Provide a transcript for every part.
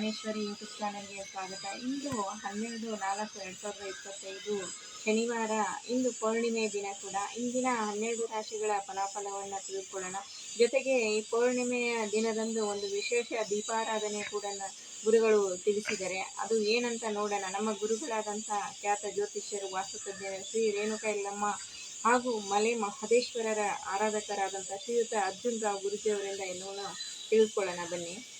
Jnaneshwari YouTube ಚಾನಲ್ಗೆ ಸ್ವಾಗತ. ಇಂದು ಹನ್ನೆರಡು, ನಾಲ್ಕು, ಎರಡು ಸಾವಿರದ ಇಪ್ಪತ್ತೈದು ಶನಿವಾರ, ಇಂದು ಪೌರ್ಣಿಮೆ ದಿನ ಕೂಡ. ಇಂದಿನ ಹನ್ನೆರಡು ರಾಶಿಗಳ ಫಲಾಫಲವನ್ನು ತಿಳಿದುಕೊಳ್ಳೋಣ. ಜೊತೆಗೆ ಈ ಪೌರ್ಣಿಮೆಯ ದಿನದಂದು ಒಂದು ವಿಶೇಷ ದೀಪಾರಾಧನೆ ಕೂಡ ಗುರುಗಳು ತಿಳಿಸಿದ್ದಾರೆ ಅದು ಏನಂತ ನೋಡೋಣ. ನಮ್ಮ ಗುರುಗಳಾದಂಥ ಖ್ಯಾತ ಜ್ಯೋತಿಷ್ಯರು, ವಾಸ್ತುತಜ್ಞರು, ಶ್ರೀ ರೇಣುಕಾ ಹಾಗೂ ಮಲೆ ಮಹದೇಶ್ವರರ ಆರಾಧಕರಾದಂಥ ಶ್ರೀಯುತ ಅರ್ಜುನ್ ರಾವ್ ಗುರುಜಿಯವರಿಂದ ಎಲ್ಲವನ್ನ ತಿಳಿದುಕೊಳ್ಳೋಣ. ಬನ್ನಿ.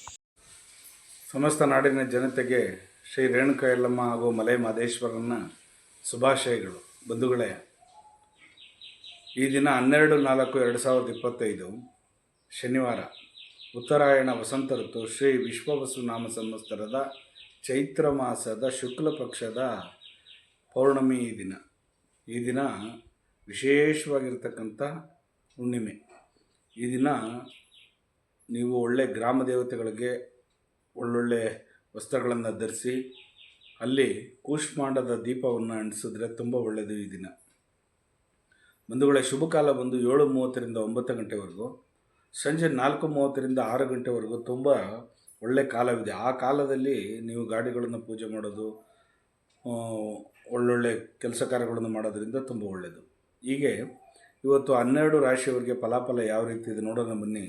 ಸಮಸ್ತ ನಾಡಿನ ಜನತೆಗೆ ಶ್ರೀ ರೇಣುಕ ಯಲ್ಲಮ್ಮ ಹಾಗೂ ಮಲೆ ಮಹದೇಶ್ವರನ ಶುಭಾಶಯಗಳು. ಬಂಧುಗಳೇ, ಈ ದಿನ ಹನ್ನೆರಡು ನಾಲ್ಕು ಎರಡು ಸಾವಿರದ ಇಪ್ಪತ್ತೈದು, ಶನಿವಾರ, ಉತ್ತರಾಯಣ ವಸಂತ ಋತು, ಶ್ರೀ ವಿಶ್ವವಸು ನಾಮ ಸಂವತ್ಸರದ ಚೈತ್ರ ಮಾಸದ ಶುಕ್ಲ ಪಕ್ಷದ ಪೌರ್ಣಮಿ ಈ ದಿನ. ಈ ದಿನ ವಿಶೇಷವಾಗಿರ್ತಕ್ಕಂಥ ಹುಣ್ಣಿಮೆ. ಈ ದಿನ ನೀವು ಒಳ್ಳೆ ಗ್ರಾಮ ದೇವತೆಗಳಿಗೆ ಒಳ್ಳೊಳ್ಳೆ ವಸ್ತ್ರಗಳನ್ನು ಧರಿಸಿ, ಅಲ್ಲಿ ಕೂಷ್ಮಾಂಡದ ದೀಪವನ್ನು ಅಂಟಿಸಿದ್ರೆ ತುಂಬ ಒಳ್ಳೆಯದು ಈ ದಿನ. ಬಂಧುಗಳ, ಶುಭ ಕಾಲ ಬಂದು ಏಳು ಮೂವತ್ತರಿಂದ ಒಂಬತ್ತು ಗಂಟೆವರೆಗೂ, ಸಂಜೆ ನಾಲ್ಕು ಮೂವತ್ತರಿಂದ ಆರು ಗಂಟೆವರೆಗೂ ತುಂಬ ಒಳ್ಳೆಯ ಕಾಲವಿದೆ. ಆ ಕಾಲದಲ್ಲಿ ನೀವು ಗಾಡಿಗಳನ್ನು ಪೂಜೆ ಮಾಡೋದು ಒಳ್ಳೊಳ್ಳೆ ಕೆಲಸ ಕಾರ್ಯಗಳನ್ನು ಮಾಡೋದರಿಂದ ತುಂಬ ಒಳ್ಳೆಯದು ಹೀಗೆ ಇವತ್ತು ಹನ್ನೆರಡು ರಾಶಿಯವರಿಗೆ ಫಲಾಫಲ ಯಾವ ರೀತಿ ಇದೆ ನೋಡೋಣ ಬನ್ನಿ.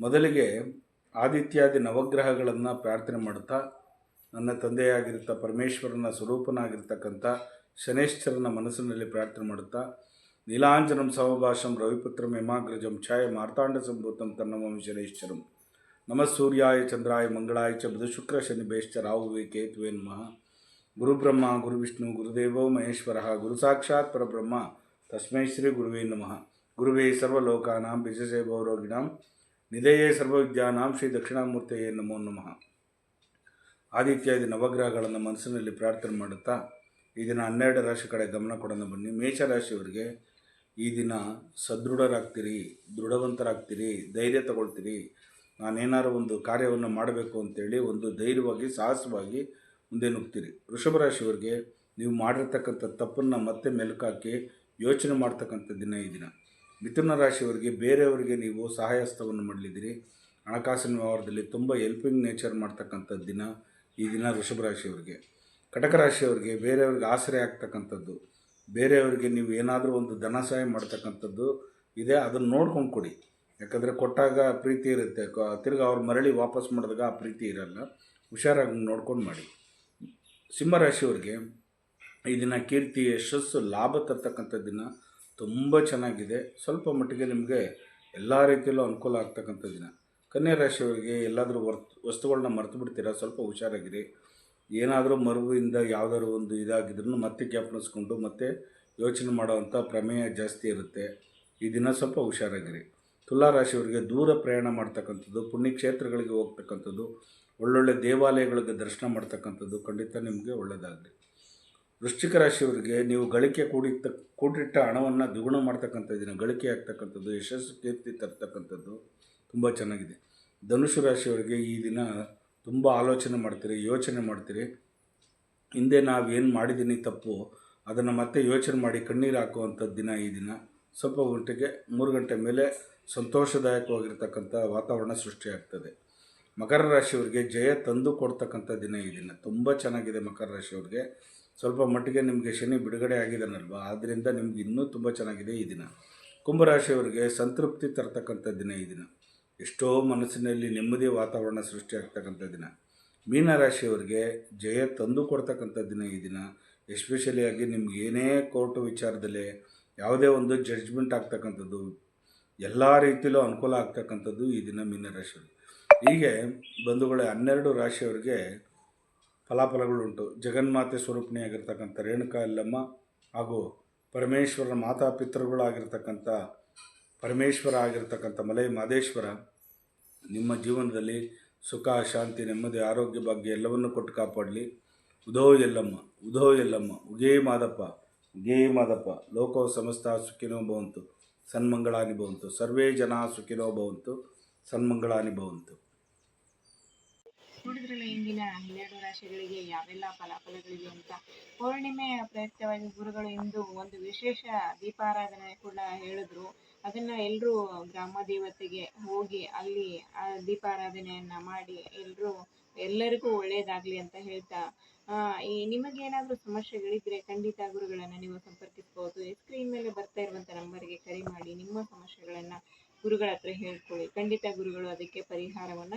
ಮೊದಲಿಗೆ ಆದಿತ್ಯಾದಿ ನವಗ್ರಹಗಳನ್ನು ಪ್ರಾರ್ಥನೆ ಮಾಡುತ್ತಾ ನನ್ನ ತಂದೆಯಾಗಿರುತ್ತ ಪರಮೇಶ್ವರನ ಸ್ವರೂಪನಾಗಿರ್ತಕ್ಕಂಥ ಶನೇಶ್ವರನ ಮನಸ್ಸಿನಲ್ಲಿ ಪ್ರಾರ್ಥನೆ ಮಾಡುತ್ತಾ, ನೀಲಾಂಜನಂ ಸಮಭಾಷಂ ರವಿಪುತ್ರ ಯಮಾಗ್ರಜಂ ಛಾಯ ಮಾರ್ತಾಂಡ ಸಂಭೂತಂ ತನ್ನಮಂ ಶನೇಶ್ವರಂ. ನಮಃ ಸೂರ್ಯಾಯ ಚಂದ್ರಾಯ ಮಂಗಳಾಯ ಚ ಬುಧ ಶುಕ್ರ ಶನಿ ಬೇಶ್ಚ ರಾಹುವೇ ಕೇತುವೆ ನಮಃ. ಗುರುಬ್ರಹ್ಮ ಗುರುವಿಷ್ಣು ಗುರುದೇವೋ ಮಹೇಶ್ವರ, ಗುರು ಸಾಕ್ಷಾತ್ ಪರಬ್ರಹ್ಮ, ತಸ್ಮೈ ಶ್ರೀ ಗುರುವೇ ನಮಃ. ಗುರುವೇ ಸರ್ವಲೋಕಾನಾಂ ಬಿಜಸೇ ಭವರೋಗಿಣಾಂ ನಿಧಯೇ ಸರ್ವವಿದ್ಯಾನಾಂ ಶ್ರೀ ದಕ್ಷಿಣಾಮೂರ್ತಿಯೇ ನಮೋ ನಮಃ. ಆದಿತ್ಯಾದಿ ನವಗ್ರಹಗಳನ್ನು ಮನಸ್ಸಿನಲ್ಲಿ ಪ್ರಾರ್ಥನೆ ಮಾಡುತ್ತಾ ಈ ದಿನ ಹನ್ನೆರಡು ರಾಶಿ ಕಡೆ ಗಮನ ಕೊಡೋಣ ಬನ್ನಿ. ಮೇಷರಾಶಿಯವರಿಗೆ ಈ ದಿನ ಸದೃಢರಾಗ್ತೀರಿ, ದೃಢವಂತರಾಗ್ತೀರಿ, ಧೈರ್ಯ ತಗೊಳ್ತೀರಿ. ನಾನೇನಾರು ಒಂದು ಕಾರ್ಯವನ್ನು ಮಾಡಬೇಕು ಅಂತೇಳಿ ಒಂದು ಧೈರ್ಯವಾಗಿ, ಸಾಹಸವಾಗಿ ಮುಂದೆ ನುಗ್ತೀರಿ. ವೃಷಭ ರಾಶಿಯವರಿಗೆ ನೀವು ಮಾಡಿರ್ತಕ್ಕಂಥ ತಪ್ಪನ್ನು ಮತ್ತೆ ಮೆಲುಕಾಕಿ ಯೋಚನೆ ಮಾಡ್ತಕ್ಕಂಥ ದಿನ ಈ ದಿನ. ಮಿಥುನ ರಾಶಿಯವರಿಗೆ ಬೇರೆಯವರಿಗೆ ನೀವು ಸಹಾಯಸ್ಥವನ್ನು ಮಾಡಲಿದ್ದೀರಿ. ಹಣಕಾಸಿನ ವ್ಯವಹಾರದಲ್ಲಿ ತುಂಬ ಹೆಲ್ಪಿಂಗ್ ನೇಚರ್ ಮಾಡ್ತಕ್ಕಂಥ ದಿನ ಈ ದಿನ ವೃಷಭ ರಾಶಿಯವರಿಗೆ. ಕಟಕ ರಾಶಿಯವರಿಗೆ ಬೇರೆಯವ್ರಿಗೆ ಆಸರೆ ಆಗ್ತಕ್ಕಂಥದ್ದು. ಬೇರೆಯವರಿಗೆ ನೀವು ಏನಾದರೂ ಒಂದು ಧನ ಸಹಾಯ ಮಾಡ್ತಕ್ಕಂಥದ್ದು ಇದೆ, ಅದನ್ನು ನೋಡ್ಕೊಂಡು ಕೊಡಿ. ಯಾಕಂದರೆ ಕೊಟ್ಟಾಗ ಪ್ರೀತಿ ಇರುತ್ತೆ. ತಿರ್ಗಿ ತಿರ್ಗಾ ಅವ್ರು ಮರಳಿ ವಾಪಸ್ ಮಾಡಿದಾಗ ಆ ಪ್ರೀತಿ ಇರಲ್ಲ. ಹುಷಾರಾಗಿ ನೋಡ್ಕೊಂಡು ಮಾಡಿ. ಸಿಂಹರಾಶಿಯವ್ರಿಗೆ ಈ ದಿನ ಕೀರ್ತಿ, ಯಶಸ್ಸು, ಲಾಭ ತರ್ತಕ್ಕಂಥ ದಿನ. ತುಂಬ ಚೆನ್ನಾಗಿದೆ. ಸ್ವಲ್ಪ ಮಟ್ಟಿಗೆ ನಿಮಗೆ ಎಲ್ಲ ರೀತಿಯಲ್ಲೂ ಅನುಕೂಲ ಆಗ್ತಕ್ಕಂಥ ದಿನ. ಕನ್ಯಾ ರಾಶಿಯವರಿಗೆ ಎಲ್ಲಾದರೂ ವರ್ತ್ ವಸ್ತುಗಳನ್ನ ಮರೆತು ಬಿಡ್ತೀರಾ? ಸ್ವಲ್ಪ ಹುಷಾರಾಗಿರಿ. ಏನಾದರೂ ಮರುವಿಂದ ಯಾವುದಾದ್ರು ಒಂದು ಇದಾಗಿದ್ರೂ ಮತ್ತೆ ಜ್ಞಾಪನಿಸ್ಕೊಂಡು ಮತ್ತೆ ಯೋಚನೆ ಮಾಡೋವಂಥ ಪ್ರಮೇಯ ಜಾಸ್ತಿ ಇರುತ್ತೆ. ಈ ದಿನ ಸ್ವಲ್ಪ ಹುಷಾರಾಗಿರಿ. ತುಲಾ ರಾಶಿಯವರಿಗೆ ದೂರ ಪ್ರಯಾಣ ಮಾಡ್ತಕ್ಕಂಥದ್ದು, ಪುಣ್ಯಕ್ಷೇತ್ರಗಳಿಗೆ ಹೋಗ್ತಕ್ಕಂಥದ್ದು, ಒಳ್ಳೊಳ್ಳೆ ದೇವಾಲಯಗಳಿಗೆ ದರ್ಶನ ಮಾಡ್ತಕ್ಕಂಥದ್ದು ಖಂಡಿತ ನಿಮಗೆ ಒಳ್ಳೆಯದಾಗಲಿ ವೃಶ್ಚಿಕ ರಾಶಿಯವರಿಗೆ ನೀವು ಗಳಿಕೆ ಕೂಡಿತ್ತ ಕೂಡಿಟ್ಟ ಹಣವನ್ನು ದ್ವಿಗುಣ ಮಾಡ್ತಕ್ಕಂಥ ದಿನ ಗಳಿಕೆ ಆಗ್ತಕ್ಕಂಥದ್ದು, ಯಶಸ್ಸು ಕೀರ್ತಿ ತರ್ತಕ್ಕಂಥದ್ದು ತುಂಬ ಚೆನ್ನಾಗಿದೆ. ಧನುಷು ರಾಶಿಯವರಿಗೆ ಈ ದಿನ ತುಂಬ ಆಲೋಚನೆ ಮಾಡ್ತೀರಿ, ಯೋಚನೆ ಮಾಡ್ತೀರಿ. ಹಿಂದೆ ನಾವು ಏನು ಮಾಡಿದ್ದೀನಿ ತಪ್ಪು, ಅದನ್ನು ಮತ್ತೆ ಯೋಚನೆ ಮಾಡಿ ಕಣ್ಣೀರು ಹಾಕುವಂಥ ದಿನ ಈ ದಿನ. ಸ್ವಲ್ಪ ಗಂಟೆಗೆ ಮೂರು ಗಂಟೆ ಮೇಲೆ ಸಂತೋಷದಾಯಕವಾಗಿರ್ತಕ್ಕಂಥ ವಾತಾವರಣ ಸೃಷ್ಟಿಯಾಗ್ತದೆ. ಮಕರ ರಾಶಿಯವ್ರಿಗೆ ಜಯ ತಂದು ಕೊಡ್ತಕ್ಕಂಥ ದಿನ ಈ ದಿನ. ತುಂಬ ಚೆನ್ನಾಗಿದೆ ಮಕರ ರಾಶಿಯವ್ರಿಗೆ. ಸ್ವಲ್ಪ ಮಟ್ಟಿಗೆ ನಿಮಗೆ ಶನಿ ಬಿಡುಗಡೆ ಆಗಿದ್ದಾನಲ್ವ? ಆದ್ದರಿಂದ ನಿಮ್ಗೆ ಇನ್ನೂ ತುಂಬ ಚೆನ್ನಾಗಿದೆ ಈ ದಿನ. ಕುಂಭರಾಶಿಯವರಿಗೆ ಸಂತೃಪ್ತಿ ತರ್ತಕ್ಕಂಥ ದಿನ ಈ ದಿನ. ಎಷ್ಟೋ ಮನಸ್ಸಿನಲ್ಲಿ ನೆಮ್ಮದಿ ವಾತಾವರಣ ಸೃಷ್ಟಿಯಾಗ್ತಕ್ಕಂಥ ದಿನ. ಮೀನರಾಶಿಯವರಿಗೆ ಜಯ ತಂದು ಕೊಡ್ತಕ್ಕಂಥ ದಿನ ಈ ದಿನ. ಎಸ್ಪೆಷಲಿ ಆಗಿ ನಿಮ್ಗೆ ಏನೇ ಕೋರ್ಟ್ ವಿಚಾರದಲ್ಲಿ ಯಾವುದೇ ಒಂದು ಜಡ್ಜ್ಮೆಂಟ್ ಆಗ್ತಕ್ಕಂಥದ್ದು, ಎಲ್ಲ ರೀತಿಯಲ್ಲೂ ಅನುಕೂಲ ಆಗ್ತಕ್ಕಂಥದ್ದು ಈ ದಿನ ಮೀನರಾಶಿಯವರಿಗೆ ಹೀಗೆ ಬಂಧುಗಳೇ ಹನ್ನೆರಡು ರಾಶಿಯವರಿಗೆ ಫಲಾಫಲಗಳುಂಟು. ಜಗನ್ಮಾತೆ ಸ್ವರೂಪಿಣಿಯಾಗಿರ್ತಕ್ಕಂಥ ರೇಣುಕಾ ಎಲ್ಲಮ್ಮ ಹಾಗೂ ಪರಮೇಶ್ವರನ ಮಾತಾಪಿತೃಗಳಾಗಿರ್ತಕ್ಕಂಥ ಪರಮೇಶ್ವರ ಆಗಿರ್ತಕ್ಕಂಥ ಮಲೈ ಮಾದೇಶ್ವರ ನಿಮ್ಮ ಜೀವನದಲ್ಲಿ ಸುಖ, ಶಾಂತಿ, ನೆಮ್ಮದಿ, ಆರೋಗ್ಯ ಭಾಗ್ಯ ಎಲ್ಲವನ್ನೂ ಕೊಟ್ಟು ಕಾಪಾಡಲಿ. ಉದೋ ಎಲ್ಲಮ್ಮ ಉದೋ ಎಲ್ಲಮ್ಮ, ಉಗೇ ಮಾದಪ್ಪ ಉಗೇ ಮಾದಪ್ಪ. ಲೋಕೋ ಸಮಸ್ತ ಸುಖಿನೋ ಭವಂತು, ಸನ್ಮಂಗಳಾನಿ ಭವಂತು. ಸರ್ವೇ ಜನ ಸುಖಿನೋ ಭವಂತು, ಸನ್ಮಂಗಳಾನಿ ಭವಂತು. ನೋಡಿದ್ರಲ್ಲ ಇಂದಿನ ಹನ್ನೆರಡು ರಾಶಿಗಳಿಗೆ ಯಾವೆಲ್ಲ ಫಲಾಫಲಗಳಿವೆ ಅಂತ ಪೌರ್ಣಿಮೆ ಪ್ರಯುಕ್ತವಾಗಿ ಗುರುಗಳು ಇಂದು ಒಂದು ವಿಶೇಷ ದೀಪಾರಾಧನೆ ಕೂಡ ಹೇಳಿದ್ರು. ಅದನ್ನ ಎಲ್ಲರೂ ಗ್ರಾಮ ದೇವತೆಗೆ ಹೋಗಿ ಅಲ್ಲಿ ಆ ದೀಪಾರಾಧನೆಯನ್ನ ಮಾಡಿ ಎಲ್ಲರೂ ಎಲ್ಲರಿಗೂ ಒಳ್ಳೆಯದಾಗಲಿ ಅಂತ ಹೇಳ್ತಾ ಈ ನಿಮಗೇನಾದರೂ ಸಮಸ್ಯೆಗಳಿದ್ರೆ ಖಂಡಿತ ಗುರುಗಳನ್ನ ನೀವು ಸಂಪರ್ಕಿಸಬಹುದು ಸ್ಕ್ರೀನ್ ಮೇಲೆ ಬರ್ತಾ ಇರುವಂಥ ನಂಬರ್ಗೆ ಕರೆ ಮಾಡಿ ನಿಮ್ಮ ಸಮಸ್ಯೆಗಳನ್ನ ಗುರುಗಳ ಹತ್ರ ಹೇಳ್ಕೊಳ್ಳಿ. ಖಂಡಿತ ಗುರುಗಳು ಅದಕ್ಕೆ ಪರಿಹಾರವನ್ನ